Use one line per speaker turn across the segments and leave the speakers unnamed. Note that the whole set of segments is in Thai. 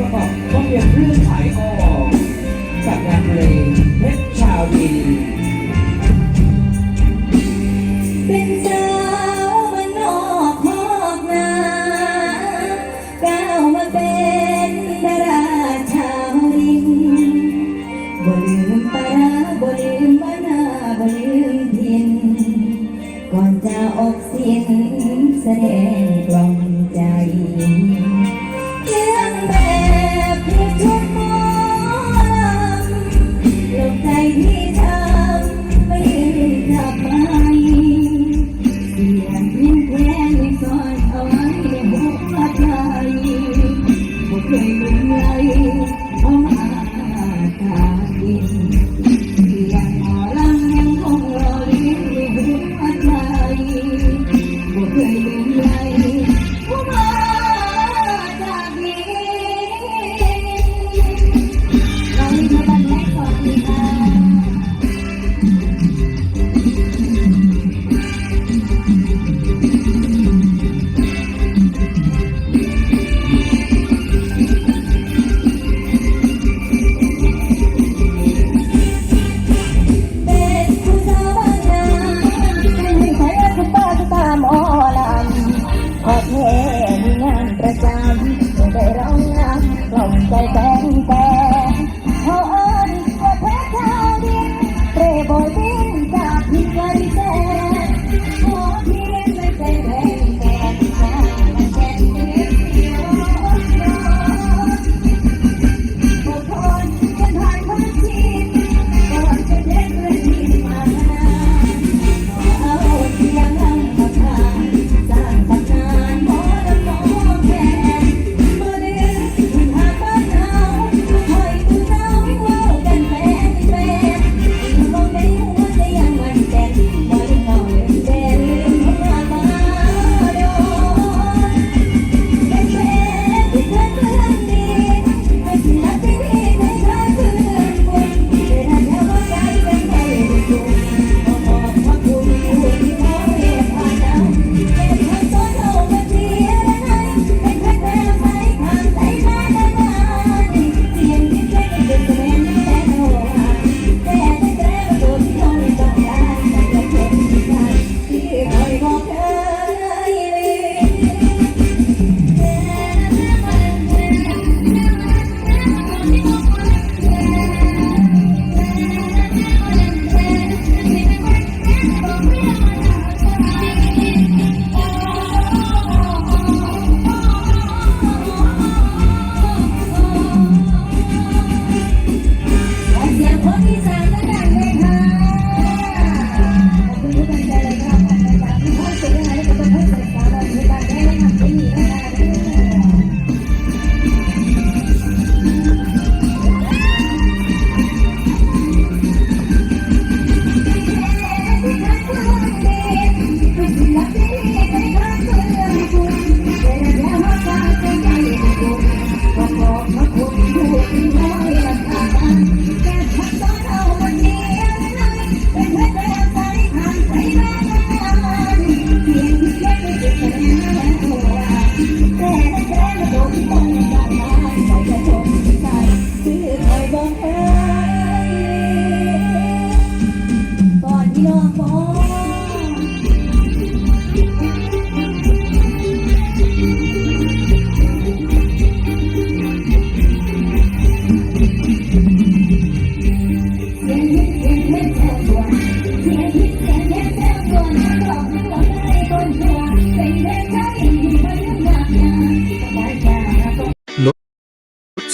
ประกอบต้องเรียนเรื่องขายออกจากงานเพลงเพชรชาวดี
เป็นสามันนอกหอกนาก้าวมาเป็นดาราชาวรินบ่ลืมปาราบ่ลืมบ้านาบ่ลืมทินก่อนจะออกเสียงแสดงกลองใจ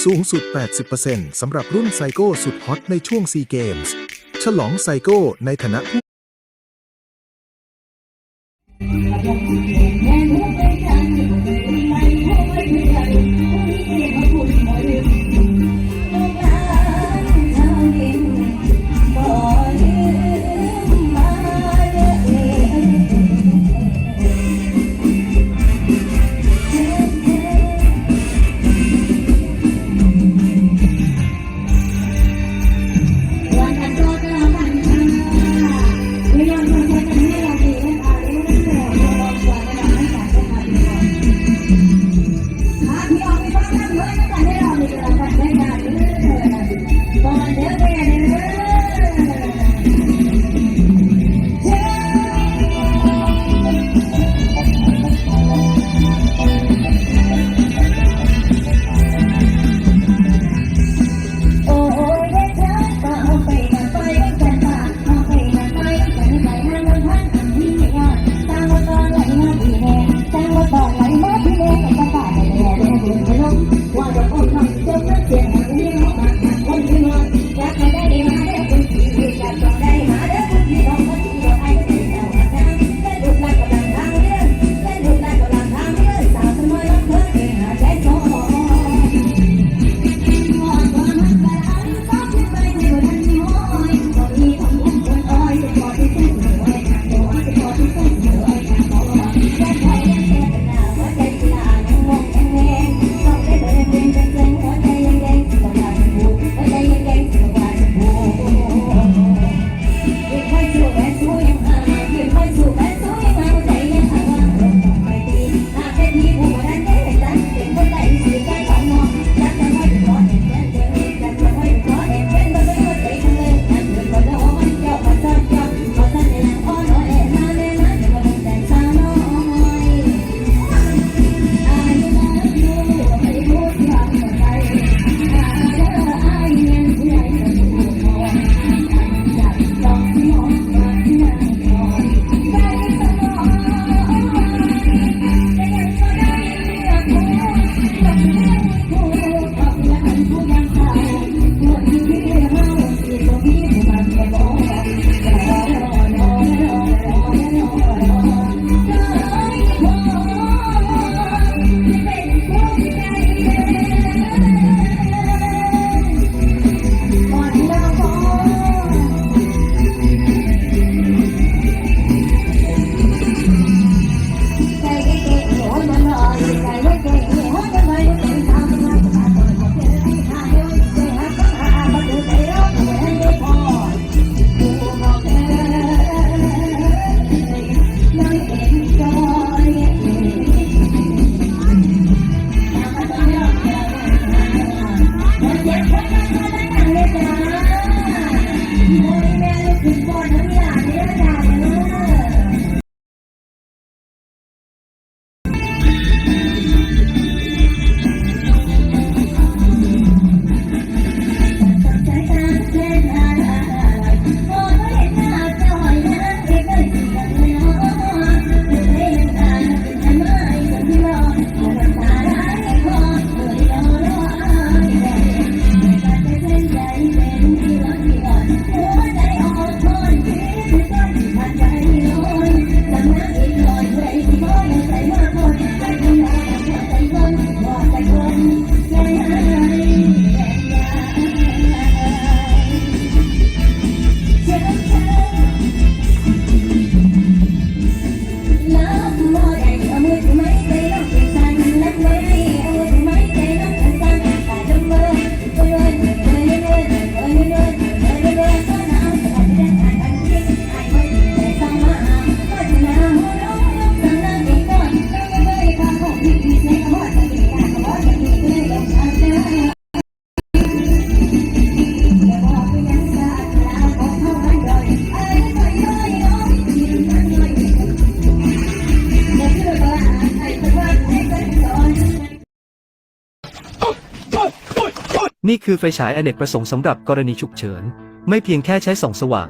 สูงสุด
80%สำหรับรุ่นไซโก้สุดฮอตในช่วงซีเกมส์ ฉลองไซโก้ในฐานะผู้
ยังคงเป็นแค่หน Yeah. Thank you. นี่คือไฟ
ฉายอเนกประสงค์สำหรับกรณีฉุกเฉิน ไม่เพียงแค่ใช้ส่องสว่าง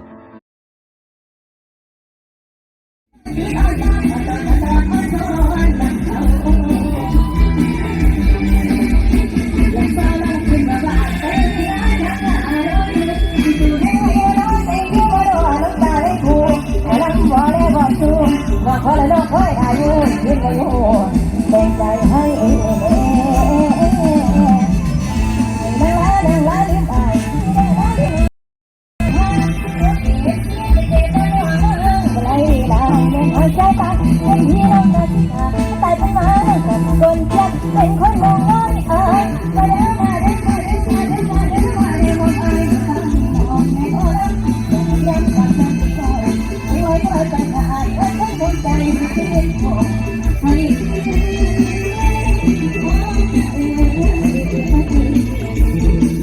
เป็นใจให้ quên chết đến khối môn